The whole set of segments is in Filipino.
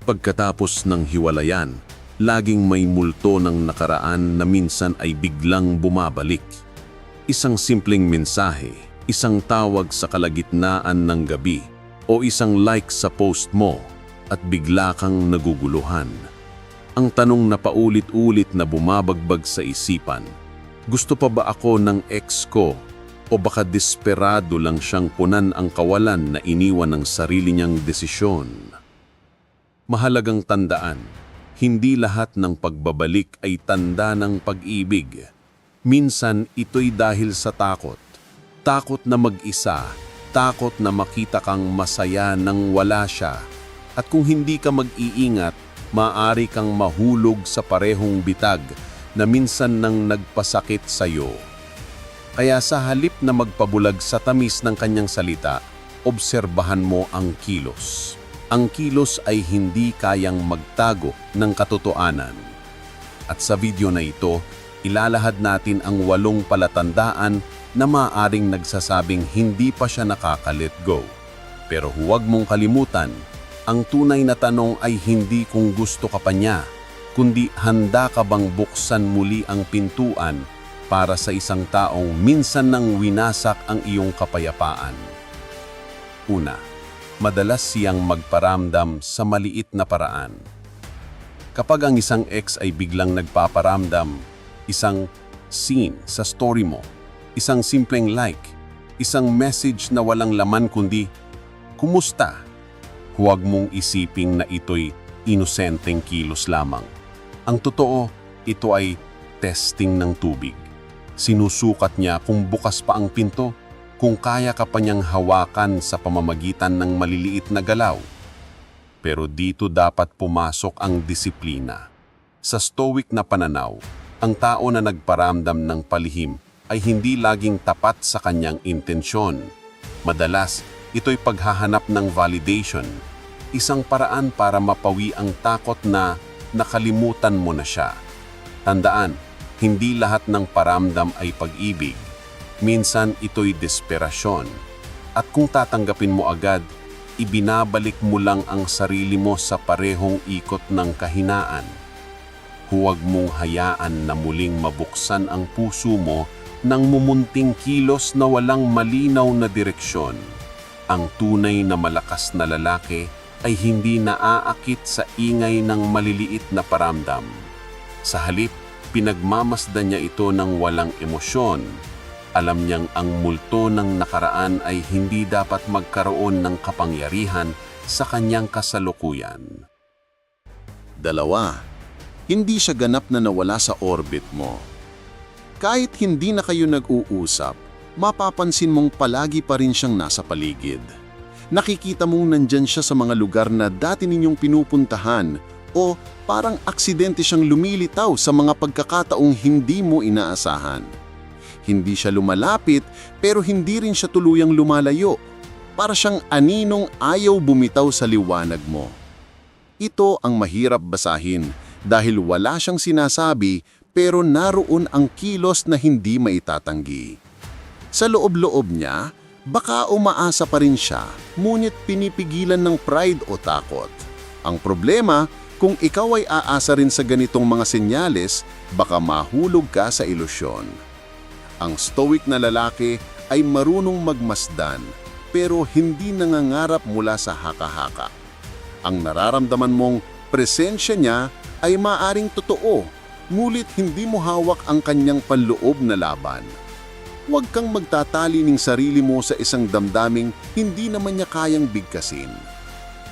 Pagkatapos ng hiwalayan, laging may multo ng nakaraan na minsan ay biglang bumabalik. Isang simpleng mensahe, isang tawag sa kalagitnaan ng gabi, o isang like sa post mo at bigla kang naguguluhan. Ang tanong na paulit-ulit na bumabagbag sa isipan, gusto pa ba ako ng ex ko o baka desperado lang siyang punan ang kawalan na iniwan ng sarili niyang desisyon? Mahalagang tandaan, hindi lahat ng pagbabalik ay tanda ng pag-ibig. Minsan ito'y dahil sa takot. Takot na mag-isa, takot na makita kang masaya nang wala siya. At kung hindi ka mag-iingat, maaari kang mahulog sa parehong bitag na minsan nang nagpasakit sa iyo. Kaya sa halip na magpabulag sa tamis ng kanyang salita, obserbahan mo ang kilos. Ang kilos ay hindi kayang magtago ng katotohanan. At sa video na ito, ilalahad natin ang walong palatandaan na maaring nagsasabing hindi pa siya nakaka-let go. Pero huwag mong kalimutan, ang tunay na tanong ay hindi kung gusto ka pa niya, kundi handa ka bang buksan muli ang pintuan para sa isang taong minsan nang winasak ang iyong kapayapaan. Una, madalas siyang magparamdam sa maliit na paraan. Kapag ang isang ex ay biglang nagpaparamdam, isang scene sa story mo, isang simpleng like, isang message na walang laman kundi, Kumusta? Huwag mong isiping na ito'y inosenteng kilos lamang. Ang totoo, ito ay testing ng tubig. Sinusukat niya kung bukas pa ang pinto, kung kaya ka pa niyang hawakan sa pamamagitan ng maliliit na galaw. Pero dito dapat pumasok ang disiplina. Sa stoic na pananaw, ang tao na nagparamdam ng palihim ay hindi laging tapat sa kanyang intensyon. Madalas, ito'y paghahanap ng validation, isang paraan para mapawi ang takot na nakalimutan mo na siya. Tandaan, hindi lahat ng paramdam ay pag-ibig. Minsan ito'y desperasyon. At kung tatanggapin mo agad, ibinabalik mo lang ang sarili mo sa parehong ikot ng kahinaan. Huwag mong hayaan na muling mabuksan ang puso mo ng mumunting kilos na walang malinaw na direksyon. Ang tunay na malakas na lalaki ay hindi naaakit sa ingay ng maliliit na paramdam. Sa halip, pinagmamasdan niya ito ng walang emosyon. Alam niyang ang multo ng nakaraan ay hindi dapat magkaroon ng kapangyarihan sa kanyang kasalukuyan. Dalawa, hindi siya ganap na nawala sa orbit mo. Kahit hindi na kayo nag-uusap, mapapansin mong palagi pa rin siyang nasa paligid. Nakikita mong nandyan siya sa mga lugar na dati ninyong pinupuntahan o parang aksidente siyang lumilitaw sa mga pagkakataong hindi mo inaasahan. Hindi siya lumalapit pero hindi rin siya tuluyang lumalayo. Para siyang aninong ayaw bumitaw sa liwanag mo. Ito ang mahirap basahin dahil wala siyang sinasabi pero naroon ang kilos na hindi maitatanggi. Sa loob-loob niya, baka umaasa pa rin siya, ngunit pinipigilan ng pride o takot. Ang problema, kung ikaw ay aasa rin sa ganitong mga senyales, baka mahulog ka sa ilusyon. Ang stoic na lalaki ay marunong magmasdan, pero hindi nangangarap mula sa haka-haka. Ang nararamdaman mong presensya niya ay maaring totoo, ngulit hindi mo hawak ang kanyang panloob na laban. Huwag kang magtatali ng sarili mo sa isang damdaming hindi naman niya kayang bigkasin.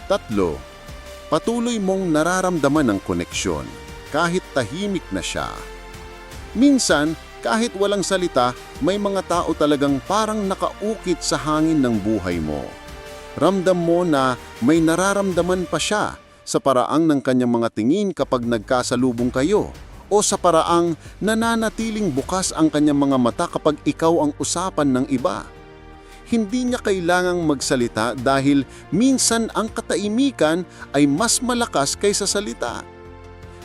Tatlo, patuloy mong nararamdaman ang koneksyon kahit tahimik na siya. Minsan, kahit walang salita, may mga tao talagang parang nakaukit sa hangin ng buhay mo. Ramdam mo na may nararamdaman pa siya sa paraang ng kanyang mga tingin kapag nagkasalubong kayo o sa paraang nananatiling bukas ang kanyang mga mata kapag ikaw ang usapan ng iba. Hindi niya kailangang magsalita dahil minsan ang kataimikan ay mas malakas kaysa salita.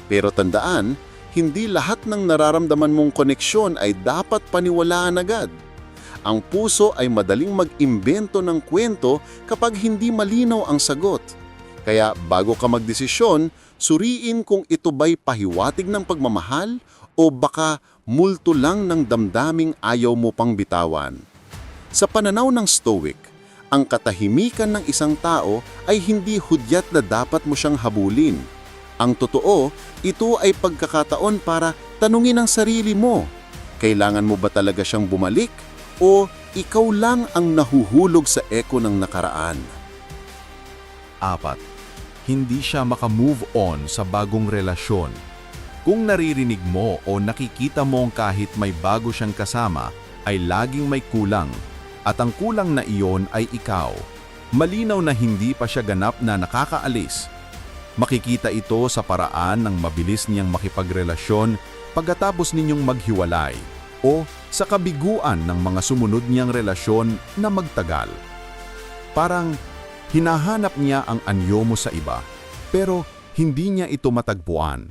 Pero tandaan, hindi lahat ng nararamdaman mong koneksyon ay dapat paniwalaan agad. Ang puso ay madaling mag-imbento ng kwento kapag hindi malinaw ang sagot. Kaya bago ka magdesisyon, suriin kung ito ba'y pahiwatig ng pagmamahal o baka multo lang ng damdaming ayaw mo pang bitawan. Sa pananaw ng Stoic, ang katahimikan ng isang tao ay hindi hudyat na dapat mo siyang habulin. Ang totoo, ito ay pagkakataon para tanungin ang sarili mo. Kailangan mo ba talaga siyang bumalik o ikaw lang ang nahuhulog sa eko ng nakaraan? Apat, hindi siya makamove on sa bagong relasyon. Kung naririnig mo o nakikita mo kahit may bago siyang kasama, ay laging may kulang. At ang kulang na iyon ay ikaw. Malinaw na hindi pa siya ganap na nakakaalis. Makikita ito sa paraan ng mabilis niyang makipagrelasyon pagkatapos ninyong maghiwalay o sa kabiguan ng mga sumunod niyang relasyon na magtagal. Parang hinahanap niya ang anyo mo sa iba, pero hindi niya ito matagpuan.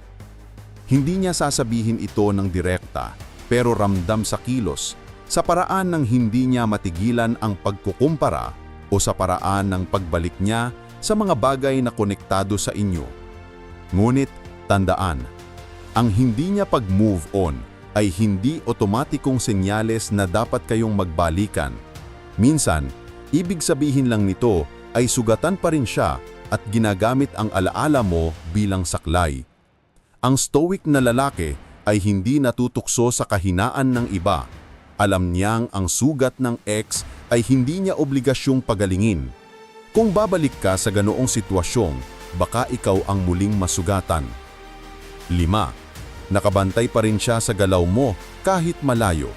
Hindi niya sasabihin ito ng direkta, pero ramdam sa kilos, sa paraan ng hindi niya matigilan ang pagkukumpara o sa paraan ng pagbalik niya sa mga bagay na konektado sa inyo. Ngunit, tandaan, ang hindi niya pag-move on ay hindi otomatikong senyales na dapat kayong magbalikan. Minsan, ibig sabihin lang nito ay sugatan pa rin siya at ginagamit ang alaala mo bilang saklay. Ang stoic na lalaki ay hindi natutukso sa kahinaan ng iba. Alam niyang ang sugat ng ex ay hindi niya obligasyong pagalingin. Kung babalik ka sa ganoong sitwasyon, baka ikaw ang muling masugatan. 5. Nakabantay pa rin siya sa galaw mo kahit malayo.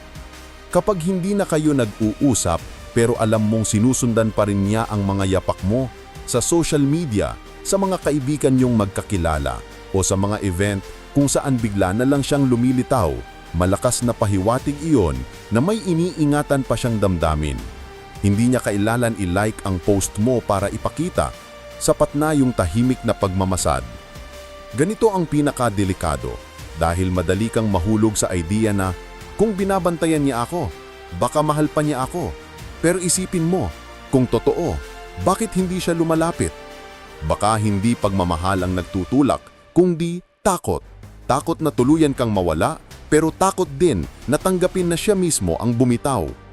Kapag hindi na kayo nag-uusap pero alam mong sinusundan pa rin niya ang mga yapak mo sa social media, sa mga kaibigan niyong magkakilala o sa mga event kung saan bigla na lang siyang lumilitaw, malakas na pahiwatig iyon na may iniingatan pa siyang damdamin. Hindi niya kailalan i-like ang post mo para ipakita, sapat na yung tahimik na pagmamasad. Ganito ang pinakadelikado dahil madali kang mahulog sa idea na kung binabantayan niya ako, baka mahal pa niya ako. Pero isipin mo, kung totoo, bakit hindi siya lumalapit? Baka hindi pagmamahal ang nagtutulak, kundi takot. Takot na tuluyan kang mawala, pero takot din na tanggapin na siya mismo ang bumitaw.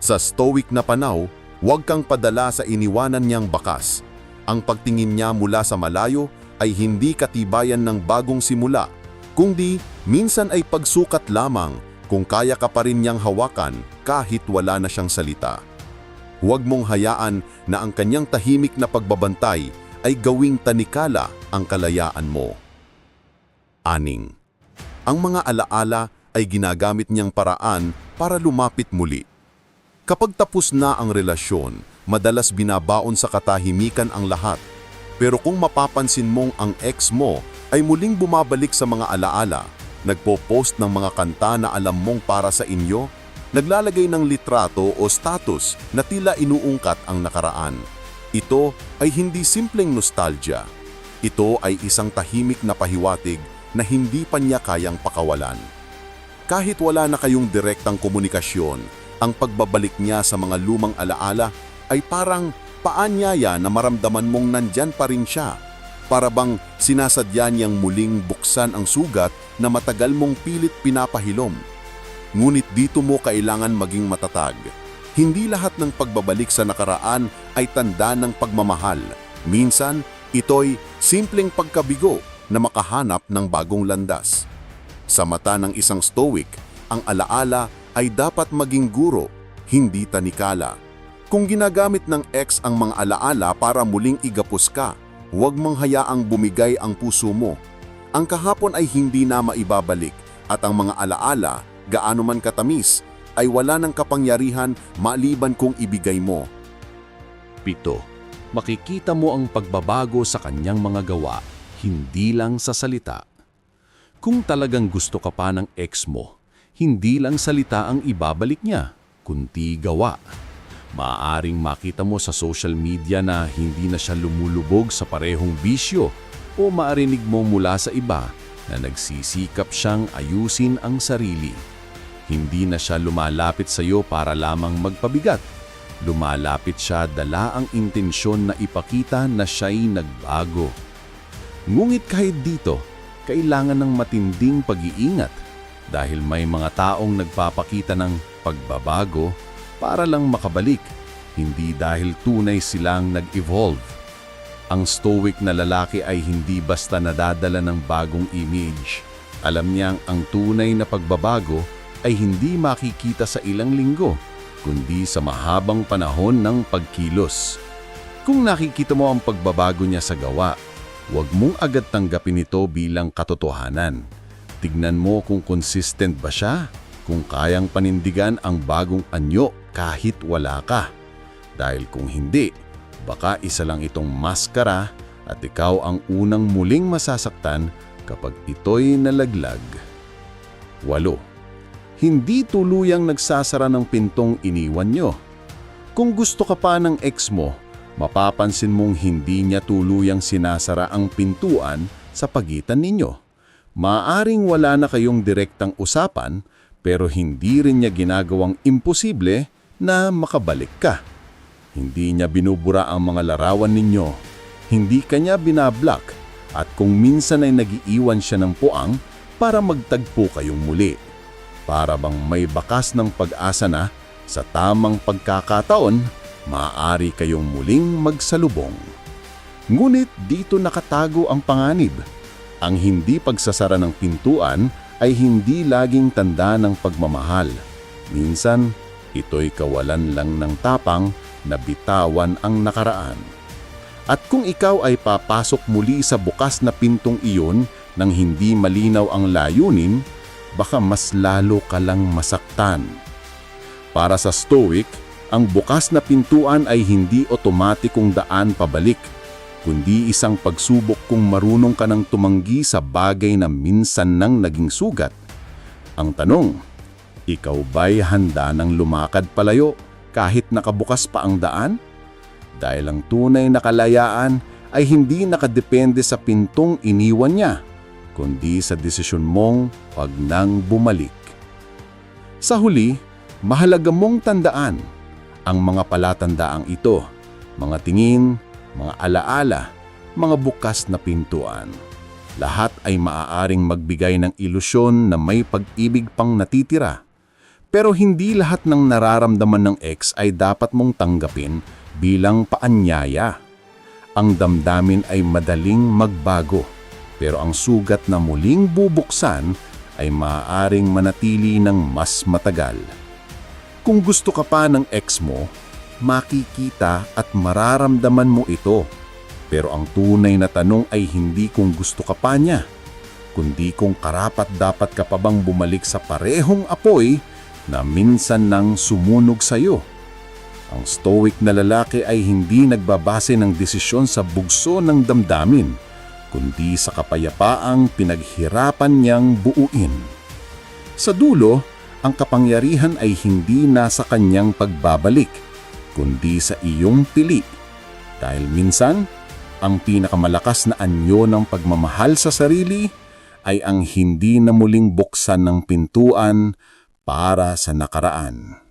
Sa stoic na panaw, huwag kang padala sa iniwanan niyang bakas. Ang pagtingin niya mula sa malayo ay hindi katibayan ng bagong simula, kundi minsan ay pagsukat lamang kung kaya ka pa rin niyang hawakan kahit wala na siyang salita. Huwag mong hayaan na ang kanyang tahimik na pagbabantay ay gawing tanikala ang kalayaan mo. Aning. Ang mga alaala ay ginagamit niyang paraan para lumapit muli. Kapag tapos na ang relasyon, madalas binabaon sa katahimikan ang lahat. Pero kung mapapansin mong ang ex mo ay muling bumabalik sa mga alaala, nagpo-post ng mga kanta na alam mong para sa inyo, naglalagay ng litrato o status na tila inuungkat ang nakaraan. Ito ay hindi simpleng nostalgia. Ito ay isang tahimik na pahiwatig na hindi pa niya kayang pakawalan. Kahit wala na kayong direktang komunikasyon, ang pagbabalik niya sa mga lumang alaala ay parang paanyaya na maramdaman mong nandyan pa rin siya. Para bang sinasadya niyang muling buksan ang sugat na matagal mong pilit pinapahilom. Ngunit dito mo kailangan maging matatag. Hindi lahat ng pagbabalik sa nakaraan ay tanda ng pagmamahal. Minsan, ito'y simpleng pagkabigo na makahanap ng bagong landas. Sa mata ng isang stoic, ang alaala ay dapat maging guro, hindi tanikala. Kung ginagamit ng ex ang mga alaala para muling igapos ka, huwag mong hayaang bumigay ang puso mo. Ang kahapon ay hindi na maibabalik at ang mga alaala, gaano man katamis, ay wala ng kapangyarihan maliban kung ibigay mo. Pito, makikita mo ang pagbabago sa kanyang mga gawa, hindi lang sa salita. Kung talagang gusto ka pa ng ex mo, hindi lang salita ang ibabalik niya, kundi gawa. Maaring makita mo sa social media na hindi na siya lumulubog sa parehong bisyo o maarinig mo mula sa iba na nagsisikap siyang ayusin ang sarili. Hindi na siya lumalapit sa iyo para lamang magpabigat, Lumalapit siya dala ang intensyon na ipakita na siya'y nagbago. Ngunit kahit dito, kailangan ng matinding pag-iingat dahil may mga taong nagpapakita ng pagbabago para lang makabalik, hindi dahil tunay silang nag-evolve. Ang stoic na lalaki ay hindi basta nadadala ng bagong image. Alam niyang ang tunay na pagbabago ay hindi makikita sa ilang linggo, kundi sa mahabang panahon ng pagkilos. Kung nakikita mo ang pagbabago niya sa gawa, huwag mong agad tanggapin ito bilang katotohanan. Tignan mo kung consistent ba siya, kung kayang panindigan ang bagong anyo kahit wala ka. Dahil kung hindi, baka isa lang itong maskara at ikaw ang unang muling masasaktan kapag ito'y nalaglag. 8. Hindi tuluyang nagsasara ng pintong iniwan nyo. Kung gusto ka pa ng ex mo, mapapansin mong hindi niya tuluyang sinasara ang pintuan sa pagitan ninyo. Maaring wala na kayong direktang usapan pero hindi rin niya ginagawang imposible na makabalik ka. Hindi niya binubura ang mga larawan ninyo. Hindi kanya binablock at kung minsan ay nagiiwan siya ng puang para magtagpo kayong muli. Para bang may bakas ng pag-asa na sa tamang pagkakataon, maaari kayong muling magsalubong. Ngunit dito nakatago ang panganib. Ang hindi pagsasara ng pintuan ay hindi laging tanda ng pagmamahal. Minsan, ito'y kawalan lang ng tapang na bitawan ang nakaraan. At kung ikaw ay papasok muli sa bukas na pintong iyon nang hindi malinaw ang layunin, baka mas lalo ka lang masaktan. Para sa Stoic, ang bukas na pintuan ay hindi otomatikong daan pabalik, kundi isang pagsubok kung marunong ka ng tumanggi sa bagay na minsan nang naging sugat. Ang tanong, ikaw ba'y handa ng lumakad palayo kahit nakabukas pa ang daan? Dahil ang tunay na kalayaan ay hindi nakadepende sa pintong iniwan niya, kundi sa desisyon mong pag nang bumalik. Sa huli, mahalaga mong tandaan ang mga palatandaang ito, mga tingin, mga alaala, mga bukas na pintuan. Lahat ay maaaring magbigay ng ilusyon na may pag-ibig pang natitira. Pero hindi lahat ng nararamdaman ng ex ay dapat mong tanggapin bilang paanyaya. Ang damdamin ay madaling magbago, pero ang sugat na muling bubuksan ay maaaring manatili ng mas matagal. Kung gusto ka pa ng ex mo, makikita at mararamdaman mo ito. Pero ang tunay na tanong ay hindi kung gusto ka pa niya, kundi kung karapat dapat ka pa bang bumalik sa parehong apoy na minsan nang sumunog sa iyo. Ang stoic na lalaki ay hindi nagbabase ng desisyon sa bugso ng damdamin, kundi sa kapayapaang pinaghirapan niyang buuin. Sa dulo, ang kapangyarihan ay hindi nasa kanyang pagbabalik, kundi sa iyong pili. Dahil minsan, ang pinakamalakas na anyo ng pagmamahal sa sarili ay ang hindi na muling buksan ng pintuan para sa nakaraan.